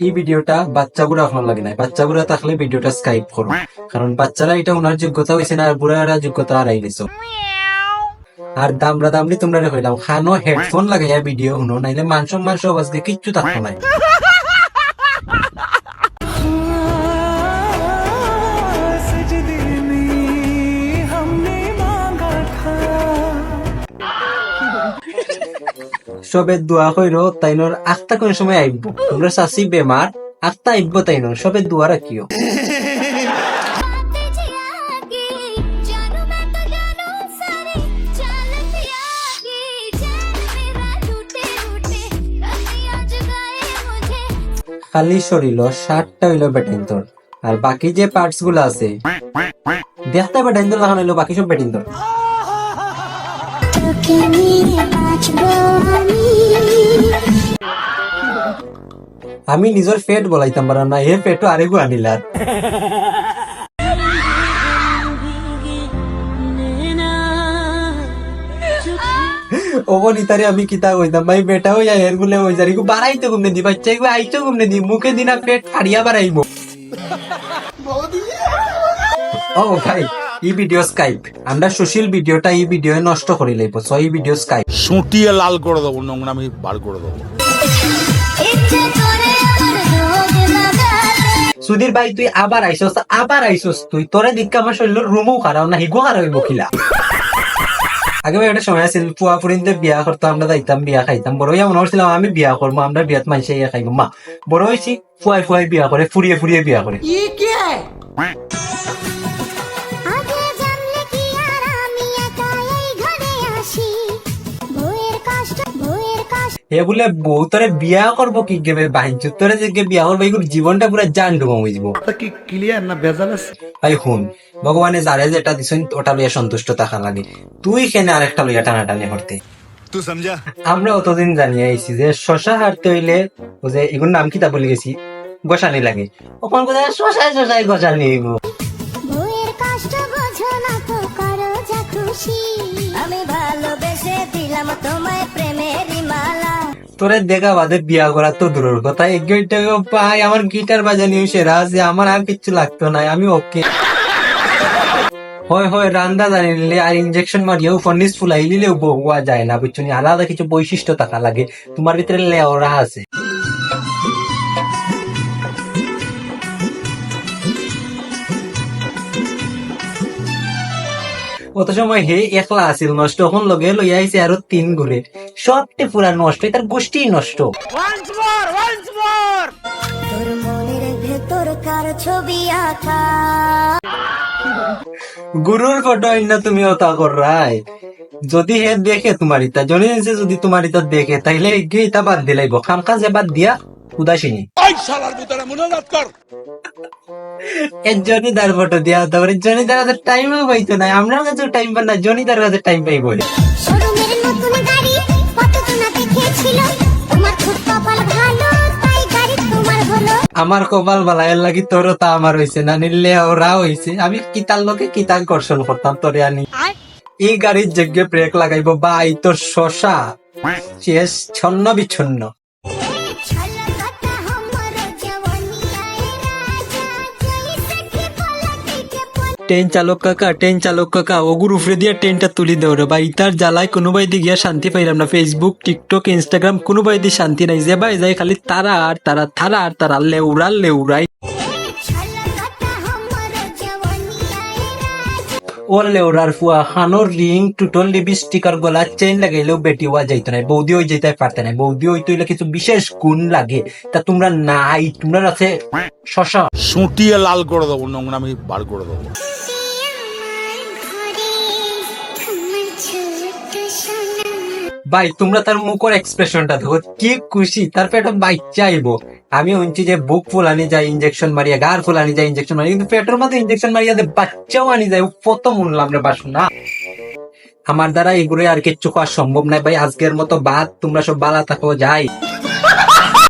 এই ভিডিওটা বাচ্চাগুলো আপনার লাগে নাই। বাচ্চাগুলো থাকলে ভিডিওটা স্কাইপ করো। কারণ বাচ্চারা এটা ওনার যোগ্যতা হয়েছে না আর বুড়ারা যোগ্যতা হারাই গেছো আর দামরা দামনি তোমরা কইলাম খানো হেডফোন লাগাইয়া ভিডিও শুনো নাইলে মান সম্মান সব আজকে কিচ্ছু থাকতো নাই। সবে দোয়া কইরো, তাইনোর আখতা কোন সময় আইব তোমরা সাসি বেমার, আখতা আইব তাইনোর, সবে দোয়া রাখিও। খালি শরীর ষাটটা হইল ব্যাটিং তোর আর বাকি যে পার্টসগুলো আছে দেখতে ব্যাটিং দল এখন হইল বাকি সব ব্যাটিং দল। আমি নিজের পেট বলাইতাম পারাম না এর পেটও আরেকু আনিলার অবনীতারে আমি কিতা কইতাম, ভাই, বেটা হই এর গুলে হই যারি বাড়াইতে গুমনে দি বাচ্চা আইতো গুমনে দি, মুখে দিনা পেট ফাড়িয়া বাড়াইব ও ভাই এই ভিডিও স্কাইপ আমরা সুশীল ভিডিওটা এই ভিডিও নষ্ট করে লইব সো এই ভিডিও স্কাইপ সুটিয়ে লাল করে দেবো নোংরামি বার করে দেবো। সুধীর ভাই তুই আবার আইসস আবার আইসস তুই তোরে দিকে আমার শরীর রুমও খারাপ না হিগো খারাপ হইব খিলা। আগে ভাই একটা সময় আছিল পুয়া পুরিনতে বিয়া করতো আমরা যাইতাম বিয়া খাইতাম বড় হইয়া মনে করছিলাম আমি বিয়া করব আমরা বিয়াত মাইসে ইয়া খাইব মা। বড় হয়েছি ফুয়াই ফুয়াই বিয়া করে ফুরিয়ে ফুরিয়ে বিয়া করে। হে বলে বউ তোরে বিয়া করব কি গেবে বাহিনী তোরে যে গে বিয়া করব এগুলো জীবনটা পুরো জান ডুবো হয়ে যাব কি ক্লিয়ার না আছে? ভাই শুন ভগবানে যারে যেটা দিছেন ওটা লইয়া সন্তুষ্ট থাকা লাগে। তুই কেন আরেকটা লইয়া টানাটানি করতে? তুই সমঝা। আমরা অতদিন জানিয়ে আইছি যে শশা হারতে হইলে ও যে এগুলোর নাম কিতা বলে গেছি? গোসানি লাগে। ওখান কোথায় শশায় শশায় গোসানি হইব। বউয়ের কষ্ট বোঝো না তো করো যা খুশি। আমি ভালোবেসে দিলাম তোমায় প্রেমের দেখা বাদে বিয়া করা তো দূরের কথা। এক টাকা পাই আমার গিটার বাজানি সেরা যে আমার আর লাগতো না, আমি ওকে। হয় হয়, রান্দা জানিলে আর ইনজেকশন মারিয়াও ফুলাই বহুয়া যায় না, বুঝছ আলাদা কিছু বৈশিষ্ট্য থাকা লাগে। তোমার ভিতরে লেওরা আছে। অত সময় হে একলা আছিল, নষ্ট এখন লগে লইয়া আইছে আরও তিন ঘুরে সবটি পুরা নষ্ট তার গোষ্ঠী নষ্ট গুরুর ফটো আইনা তুমি ওটা কর রাই যদি হে দেখে তোমার ইতা জনে যে যদি তোমার ইতা দেখে তাইলে ইতা বাদ দিলাইব। খাম কাজে বাদ দিয়া উদাসীনী। জনিদার ফটো দিয়া তারপরে জনিদার কাছে টাইমও পাইতো না আমরা কাছে টাইম পাই না জনিদার কাছে টাইম পাইব শোরুমের নতুন গাড়ি কত তোমার খুব কপাল ভালো তাই গাড়ি তোমার হলো। আমার কপাল বালায়ের লাগি তোর তা আমার হইছে না নিলে ওরা হইছে। আমি কিতার লোকে কিতা কর্ষণ করতাম তোরে আনি। এই গাড়ির যজ্ঞে ব্রেক লাগাইব বা এই তোর শশা। শেষ ছন্ন বিচ্ছন্ন ট্রেন চালক কাকা ট্রেন চালক কাকা ওগুর উফরে দিয়া ট্রেনটা তুলি দেও রে ভাই। ইতার জ্বালায় কোনো বাইদি গিয়া শান্তি পাইলাম না। ফেসবুক টিকটক ইনস্টাগ্রাম কোনো বাইদি শান্তি নাই। যে ভাই যাই খালি তারা আর তারা তারা আর তারা, লেউরা, লেউরাই। ওর লেউরার ফুয়া হানোর রিং, টুটল লিপস্টিক আর গলার চেন লাগাইলেও বেটি হওয়া যাইতো না বৌদি ওই যেতে পারতে না বৌদি হইতো এগুলো কিছু বিশেষ গুণ লাগে। তা তোমরা নাই, তোমরা আছে শশা। সুটিয়ে লাল করে দেবো নোংরা আমি বার করে দেবো। ভাই, তোমরা তার মুখের এক্সপ্রেশনটা দেখো, কি খুশি তারপর একটা বাইক চাইব আমি শুনছি যে বুক ফুলানি যায় ইঞ্জেকশন মারিয়া, গার ফুলানি যায় ইঞ্জেকশন মারিয়া, কিন্তু পেটের মধ্যে ইঞ্জেকশন মারিয়া দে বাচ্চাও আনি যায় কত শুনলাম রে বাসু না আমার দ্বারা এগুলো আর কিচ্ছু করা সম্ভব নাই ভাই, আজকের মতো বাদ, তোমরা সব বালা থাকো, যাই।